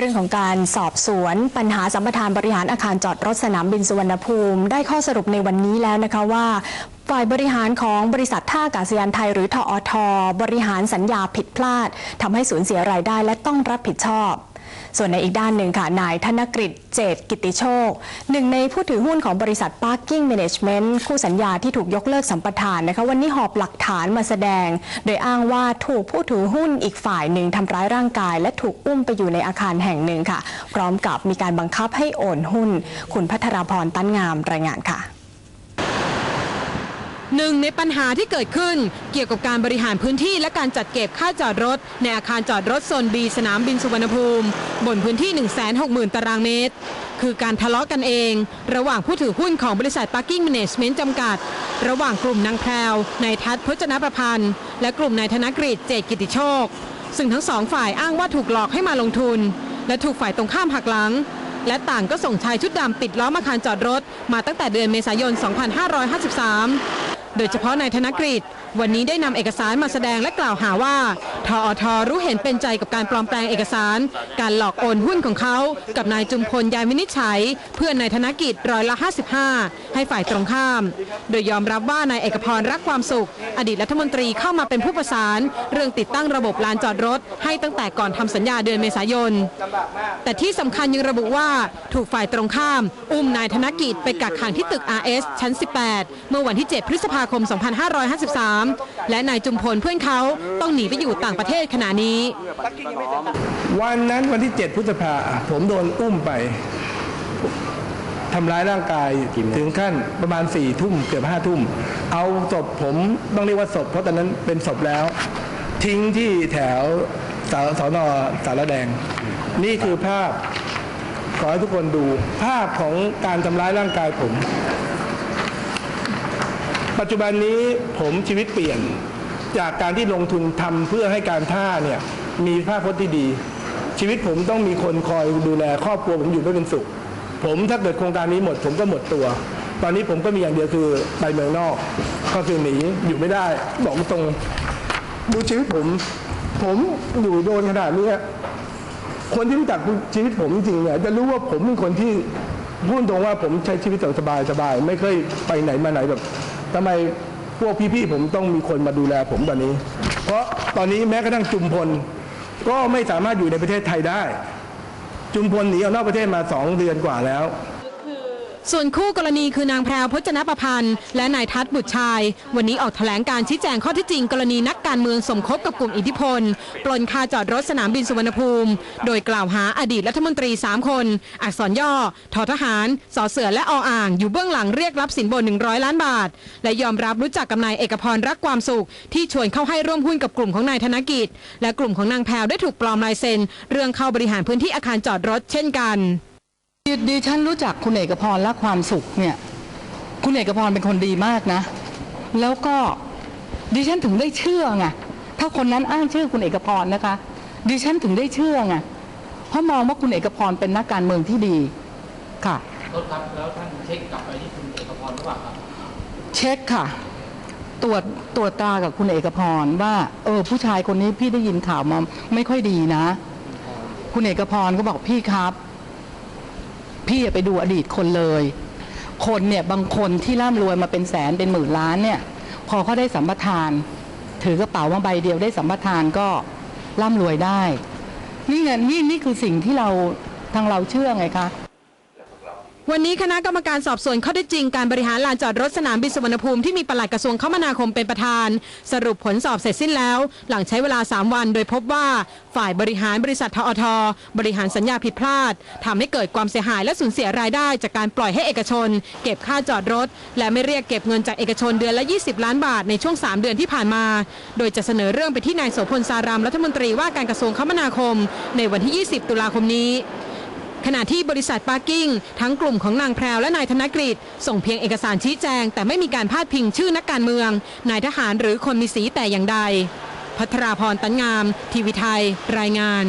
เรื่องของการสอบสวน ปัญหาสัมปทานบริหารอาคารจอดรถสนามบินสุวรรณภูมิ ได้ข้อสรุปในวันนี้แล้วนะคะว่าฝ่ายบริหารของบริษัทท่าอากาศยานไทยหรือทอทบริหารสัญญาผิดพลาดทำให้สูญเสียรายได้และต้องรับผิดชอบ ส่วนในอีกด้านหนึ่งค่ะ นายธนกฤษเจตกิติโชค หนึ่งในผู้ถือหุ้นของบริษัท Parking Management คู่สัญญาที่ถูกยกเลิกสัมปทานนะคะวันนี้หอบหลักฐานมาแสดง โดยอ้างว่าถูกผู้ถือหุ้นอีกฝ่ายหนึ่งทำร้ายร่างกาย และถูกอุ้มไปอยู่ในอาคารแห่งหนึ่งค่ะ พร้อมกับมีการบังคับให้โอนหุ้น คุณพัทรพรตั้นงามรายงานค่ะ หนึ่งในปัญหาที่เกิดขึ้น เกี่ยวกับการบริหารพื้นที่และการจัดเก็บค่าจอดรถ ในอาคารจอดรถโซน B สนามบินสุวรรณภูมิ บนพื้นที่ 160,000 ตารางเมตร คือการทะเลาะกันเอง ระหว่างผู้ถือหุ้นของบริษัท Parking Management จำกัด ระหว่างกลุ่มนางแพรวนายทัศน์พจนประพันธ์ และกลุ่มนายธนกฤษเจตกิติโชค ซึ่งทั้งสองฝ่ายอ้างว่าถูกหลอกให้มาลงทุน และถูกฝ่ายตรงข้ามหักหลังและต่างก็ส่งชายชุดดำปิดล้อมอาคารจอดรถ มาตั้งแต่เดือนเมษายน 2553 โดยเฉพาะนายธนกฤษวันนี้ได้นำเอกสารมาแสดงและกล่าวหาว่าทอทรู้เห็นเป็นใจกับการปลอมแปลงเอกสาร การหลอกโอนหุ้นของเขา กับนายจุมพลยายวินิจฉัย เพื่อนนายธนกิจร้อยละ 55 ให้ฝ่ายตรงข้าม โดยยอมรับว่านายเอกพรรักความสุข อดีตรัฐมนตรีเข้ามาเป็นผู้ประสาน เรื่องติดตั้งระบบลานจอดรถ ให้ตั้งแต่ก่อนทำสัญญาเดือนเมษายน แต่ที่สำคัญยังระบุว่าถูกฝ่ายตรงข้าม อุ้มนายธนกิจไปกักขังที่ตึก RS ชั้น 18 เมื่อวันที่ 7 พฤษภาคม 2553 และนายจุมพลเพื่อนเขาต้องหนีไปอยู่ต่างประเทศขณะนี้ วันนั้นวันที่ 7 พฤษภาผมโดนอุ้มไป ทำร้ายร่างกายถึงขั้นประมาณ4ี่ทุ่มเกือบห้าทุ่ม เอาศพผมต้องเรียกว่าศพ เพราะตอนนั้นเป็นศพแล้ว ทิ้งที่แถวสาสอนอสารแดง นี่คือภาพขอให้ทุกคนดู ภาพของการทำร้ายร่างกายผม ปัจจุบันนี้ผมชีวิตเปลี่ยนจากการที่ลงทุนทำเพื่อให้การท่าเนี่ยมีภาพพจน์ที่ดี ชีวิตผมต้องมีคนคอยดูแลครอบครัวผมอยู่ไม่เป็นสุข ผมถ้าเกิดโครงการนี้หมด ผมก็หมดตัว ตอนนี้ผมก็มีอย่างเดียวคือไปเมืองนอก ก็คือหนีอยู่ไม่ได้บอกตรงดูชีวิตผม ผมอยู่โดนขนาดนี้คนที่รู้จักชีวิตผมจริงๆเนี่ยจะรู้ว่าผมเป็นคนที่พูดตรงว่าผมใช้ชีวิตแบบสบายๆไม่เคยไปไหนมาไหนแบบทำไมพวกพี่ๆผมต้องมีคนมาดูแลผมตอนนี้ เพราะตอนนี้แม้กระทั่งจุมพลก็ไม่สามารถอยู่ในประเทศไทยได้ จุมพลหนีออกนอกประเทศมาสองเดือนกว่าแล้ว ส่วนคู่กรณีคือนางแพรวพจนประพันธ์ และนายทัศน์บุตรชาย วันนี้ออกแถลงการชี้แจงข้อที่จริง กรณีนักการเมืองสมคบกับกลุ่มอิทธิพล ปล้นค่าจอดรถสนามบินสุวรรณภูมิ โดยกล่าวหาอดีตรัฐมนตรี 3 คน อักษรย่อทอทหารสอเสือและออ่าง อยู่เบื้องหลังเรียกรับสินบน 100 ล้านบาท และยอมรับรู้จักกับนายเอกพรรักความสุข ที่ชวนเข้าให้ร่วมหุ้นกับกลุ่มของนายธนกิจ และกลุ่มของนางแพรวได้ถูกปลอมลายเซ็น เรื่องเข้าบริหารพื้นที่อาคารจอดรถเช่นกัน ดิดิฉันรู้จักคุณเอกพรและความสุขเนี่ย คุณเอกพรเป็นคนดีมากนะ แล้วก็ดิฉันถึงได้เชื่อไงถ้าคนนั้นอ้างชื่อคุณเอกพรนะคะ ดิฉันถึงได้เชื่อไงเพราะมองว่าคุณเอกพรเป็นนักการเมืองที่ดีค่ะรถครับแล้วท่านเช็คกลับไปที่คุณเอกพรหรือเปล่าครับเช็คค่ะ ตรวจตรวจตรากับคุณเอกพรว่า เออ ผู้ชายคนนี้พี่ได้ยินข่าวมาไม่ค่อยดีนะ คุณเอกพรก็บอกพี่ครับ พี่อย่าไปดูอดีตคนเลย คนเนี่ยบางคนที่ร่ำรวยมาเป็นแสนเป็นหมื่นล้านเนี่ย พอเขาได้สัมปทาน ถือกระเป๋ามาใบเดียวได้สัมปทานก็ร่ำรวยได้ นี่ไงนี่นี่คือสิ่งที่เราทางเราเชื่อไงคะ วันนี้คณะกรรมการสอบสวนข้อเท็จริงการบริหารลานจอดรถสนามบินสุวรรณภูมิที่มีปลัดกระทรวงคมนาคมเป็นประธาน สรุปผลสอบเสร็จสิ้นแล้ว หลังใช้เวลา 3 วัน โดยพบว่าฝ่ายบริหารบริษัททอทบริหารสัญญาผิดพลาดทำให้เกิดความเสียหายและสูญเสียรายได้ จากการปล่อยให้เอกชน เก็บค่าจอดรถ และไม่เรียกเก็บเงินจากเอกชนเดือนละ 20 ล้านบาทในช่วง 3 เดือนที่ผ่านมา โดยจะเสนอเรื่องไปที่นายโสพลสารามรัฐมนตรีว่าการกระทรวงคมนาคม ในวันที่ 20 ตุลาคมนี้ ขณะที่บริษัทปาร์กิ้ง ทั้งกลุ่มของนางแพรวและนายธนกฤษส่งเพียงเอกสารชี้แจง แต่ไม่มีการพาดพิงชื่อนักการเมือง นายทหารหรือคนมีสีแต่อย่างใด พัทราพรตันงาม ทีวีไทย รายงาน